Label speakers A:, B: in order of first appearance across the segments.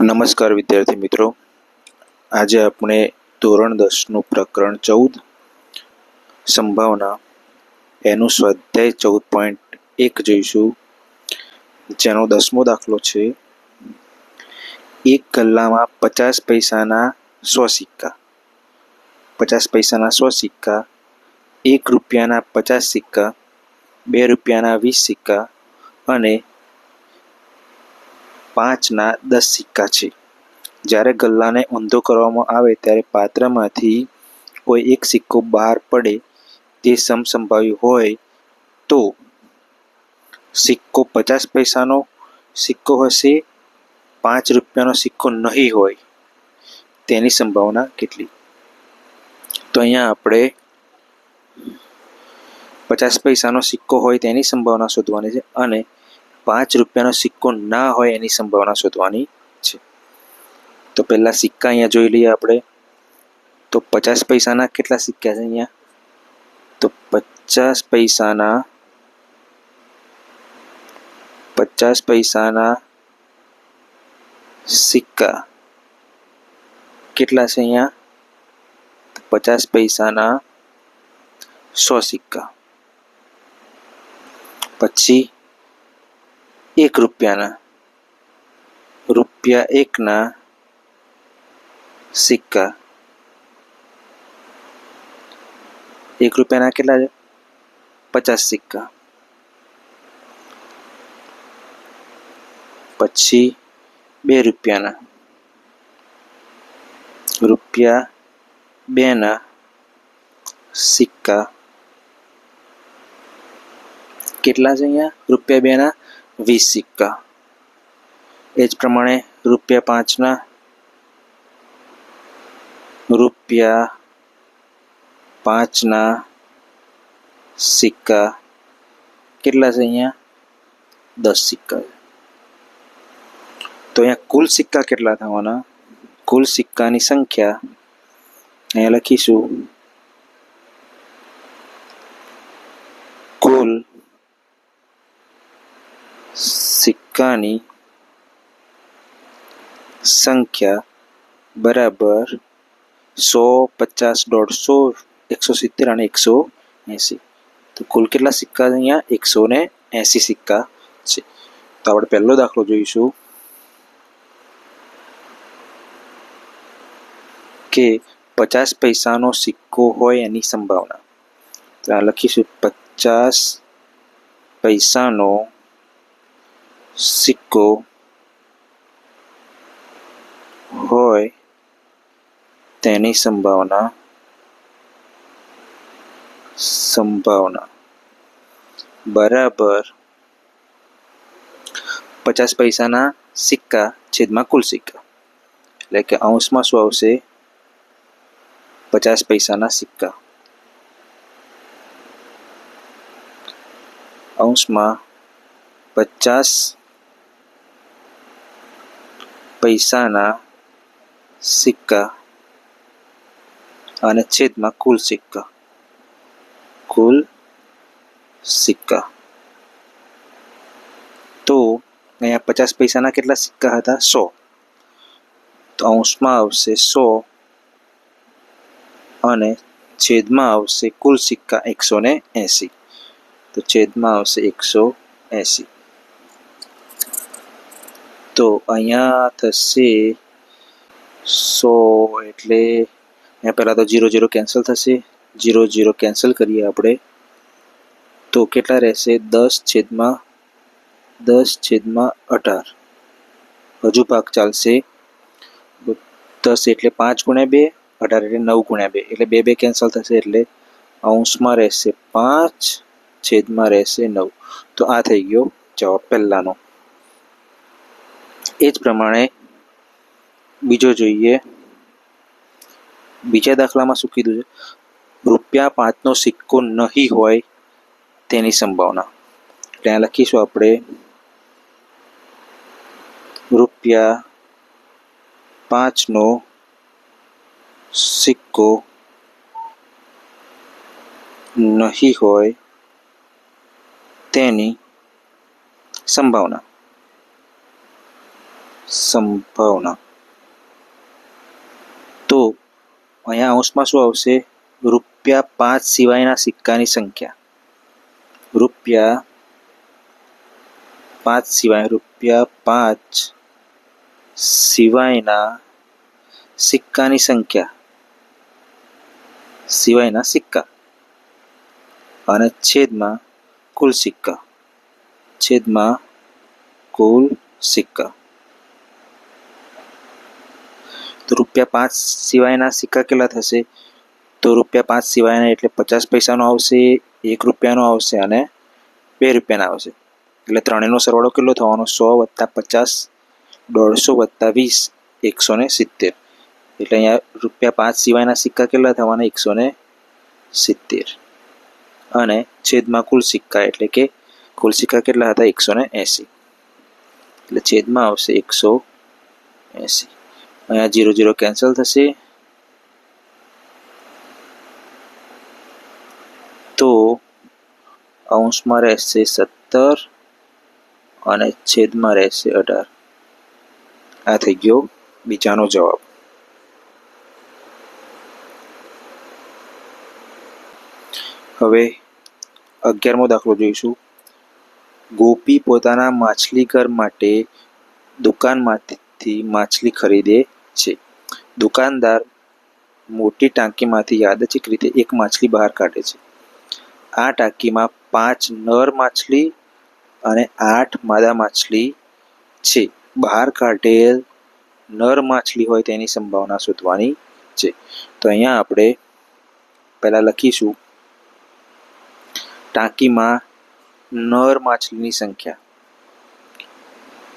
A: નમસ્કાર વિદ્યાર્થી મિત્રો. આજે આપણે ધોરણ દસનું પ્રકરણ ચૌદ સંભાવના એનું સ્વાધ્યાય ચૌદ પોઈન્ટ એક જોઈશું. જેનો દસમો દાખલો છે, એક ગલ્લામાં પચાસ પૈસાના સો સિક્કા. પચાસ પૈસાના સો સિક્કા, એક રૂપિયાના પચાસ સિક્કા, બે રૂપિયાના વીસ સિક્કા અને પાંચના દસ સિક્કા છે. જ્યારે ગલ્લાને ઊંધો કરવામાં આવે ત્યારે પાત્રમાંથી કોઈ એક સિક્કો બહાર પડે તે સમસંભાવ્યું હોય તો સિક્કો પચાસ પૈસાનો સિક્કો હશે, પાંચ રૂપિયાનો સિક્કો નહીં હોય. તેની સંભાવના કેટલી? તો અહીંયા આપણે પચાસ પૈસાનો સિક્કો હોય તેની સંભાવના શોધવાની છે અને પાંચ રૂપિયાનો સિક્કો ના હોય એની સંભાવના શોધવાની છે. તો પહેલાં સિક્કા અહીંયા જોઈ લઈએ આપણે. તો પચાસ પૈસાના કેટલા સિક્કા છે અહીંયા? તો પચાસ પૈસાના પચાસ પૈસાના સિક્કા કેટલા છે અહીંયા? પચાસ પૈસાના સો સિક્કા. પછી એક રૂપિયાના. રૂપિયા એકના સિક્કા. એક રૂપિયાના કેટલા છે? પચાસ સિક્કા. પછી બે રૂપિયાના. રૂપિયા બેના સિક્કા. કેટલા છે અહીંયા? રૂપિયા બેના વીસ સિક્કા. એ જ પ્રમાણે રૂપિયા પાંચના રૂપિયા પાંચના સિક્કા. કેટલા છે અહીંયા? દસ સિક્કા તો અહીંયા કુલ સિક્કા કેટલા થવાના? કુલ સિક્કાની સંખ્યા અહીંયા લખીશું. કુલ સિક્કાની સંખ્યા બરાબર સો પચાસ દોઢસો એકસો સિત્તેર અને એકસો એંસી. તો કુલ કેટલા સિક્કા અહીંયા? એકસો ને એંસી સિક્કા છે. તો આપણે પહેલો દાખલો જોઈશું કે પચાસ પૈસાનો સિક્કો હોય એની સંભાવના. તો આ લખીશું, પચાસ પૈસાનો સિક્કો હોય તેની સંભાવના સંભાવના બરાબર પચાસ પૈસાના સિક્કા છેદમાં કુલ સિક્કા એટલે કે અંશમાં શું આવશે પચાસ પૈસાના સિક્કા અંશમાં પચાસ પૈસાના સિક્કા અને છેદમાં કુલ સિક્કા. કુલ સિક્કા. તો અહીંયા પચાસ પૈસાના કેટલા સિક્કા હતા? સો. તો અંશમાં આવશે સો અને છેદમાં આવશે કુલ સિક્કા એકસો ને એંસી. તો છેદમાં આવશે એકસો એંસી. તો અહીંયા થશે સો એટલે અહીંયા પહેલાં તો જીરો જીરો કેન્સલ થશે. જીરો જીરો કેન્સલ કરીએ આપણે. તો કેટલા રહેશે? દસ છેદમાં દસ છેદમાં અઢાર. હજુ ભાગ ચાલશે. દસ એટલે પાંચ ગુણ્યા બે, અઢાર એટલે નવ ગુણ્યા બે. એટલે બે બે કેન્સલ થશે એટલે અંશમાં રહેશે પાંચ છેદમાં રહેશે નવ. તો આ થઈ ગયો જવાબ પહેલાંનો. એ જ પ્રમાણે બીજો જોઈએ. બીજા દાખલામાં શું કીધું છે? રૂપિયા પાંચનો સિક્કો નહીં હોય તેની સંભાવના. ત્યાં લખીશું આપણે. રૂપિયા પાંચનો સિક્કો નહીં હોય તેની સંભાવના. સંભાવના. તો અહીંયા અંશમાં શું આવશે? રૂપિયા પાંચ સિવાયના સિક્કાની સંખ્યા. રૂપિયા પાંચ સિવાય, રૂપિયા પાંચ સિવાયના સિક્કાની સંખ્યા. સિવાયના સિક્કા. અને છેદમાં કુલ સિક્કા. છેદમાં કુલ સિક્કા. રૂપિયા પાંચ સિવાયના સિક્કા કેટલા થશે? તો રૂપિયા પાંચ સિવાયના એટલે પચાસ પૈસાનો આવશે, એક રૂપિયાનો આવશે અને બે રૂપિયાના આવશે. એટલે ત્રણેયનો સરવાળો કેટલો થવાનો? સો વત્તા પચાસ, દોઢસો વત્તા વીસ, એકસો ને સિત્તેર. એટલે અહીંયા રૂપિયા પાંચ સિવાયના સિક્કા કેટલા થવાના? એકસો ને સિત્તેર. અને છેદમાં કુલ સિક્કા એટલે કે કુલ સિક્કા કેટલા હતા? એકસો ને એંસી. એટલે છેદમાં આવશે એકસો એંસી. અહીંયા જીરો જીરો કેન્સલ થશે. તો અંશમાં રહેશે સત્તર અને છેદમાં રહેશે અઢાર. આ થઈ ગયો બીજાનો જવાબ. હવે અગિયારમો દાખલો જોઈશું. ગોપી પોતાના માછલી ઘર માટે દુકાનમાંથી માછલી ખરીદે છે. દુકાનદાર મોટી ટાંકીમાંથી યાદચ્છિક રીતે એક માછલી બહાર કાઢે છે. આ ટાંકીમાં પાંચ નર માછલી અને આઠ માદા માછલી છે. બહાર કાઢેલ નર માછલી હોય તેની સંભાવના શોધવાની છે. તો અહીંયા આપણે પહેલાં લખીશું. ટાંકીમાં નર માછલીની સંખ્યા.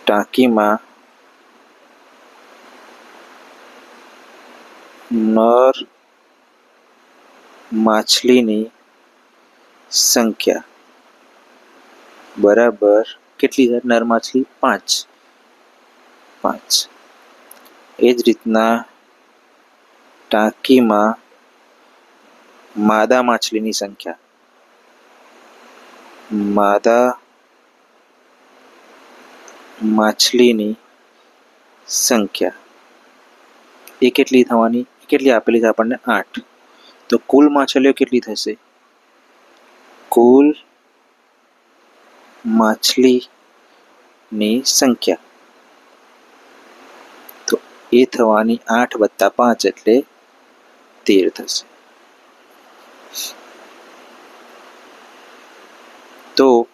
A: ટાંકીમાં નર માછલીની સંખ્યા. બરાબર કેટલી નર માછલી પાંચ. પાંચ. એ જ રીતના ટાંકીમાં માદા માછલીની સંખ્યા. માદા માછલીની સંખ્યા. એ કેટલી થવાની? કેટલી આપેલી છે આપણને? આઠ. તો કુલ માછલીઓ કેટલી થશે? કુલ માછલીની સંખ્યા. તો એ થવાની આઠ વત્તા પાંચ એટલે તેર થશે. તો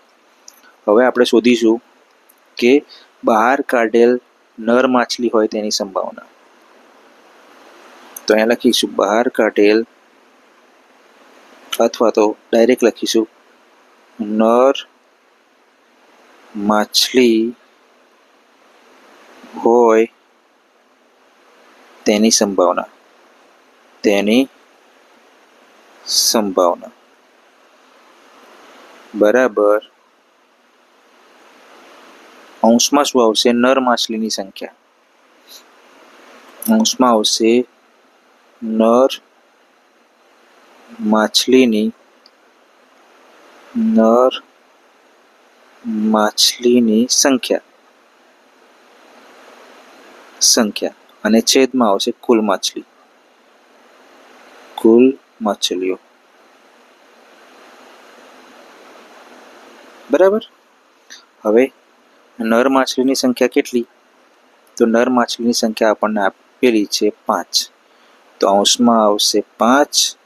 A: હવે આપણે શોધીશું કે બહાર કાઢેલ નર માછલી હોય તેની સંભાવના. તો અહીંયા લખીશું, બહાર કાઢેલ અથવા તો ડાયરેક્ટ લખીશું, નર માછલી હોય તેની સંભાવના તેની સંભાવના. બરાબર. અંશમાં શું આવશે? નર માછલીની સંખ્યા. અંશમાં આવશે નર માછલીની નર માછલીની સંખ્યા. સંખ્યા અને છેદમાં આવશે કુલ માછલી. કુલ માછલીઓ. બરાબર? હવે નર માછલીની સંખ્યા કેટલી? તો નર માછલીની સંખ્યા આપણને આપેલી છે પાંચ. તો અંશમાં આવશે પાંચ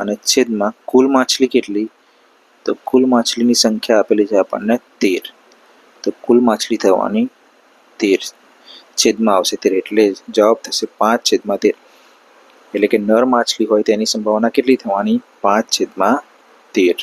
A: અને છેદમાં કુલ માછલી કેટલી? તો કુલ માછલીની સંખ્યા આપેલી છે આપણને તેર. તો કુલ માછલી થવાની તેર. છેદમાં આવશે તેર એટલે જવાબ થશે પાંચ છેદમાં તેર. એટલે કે નર માછલી હોય તેની સંભાવના કેટલી થવાની? પાંચ છેદમાં તેર.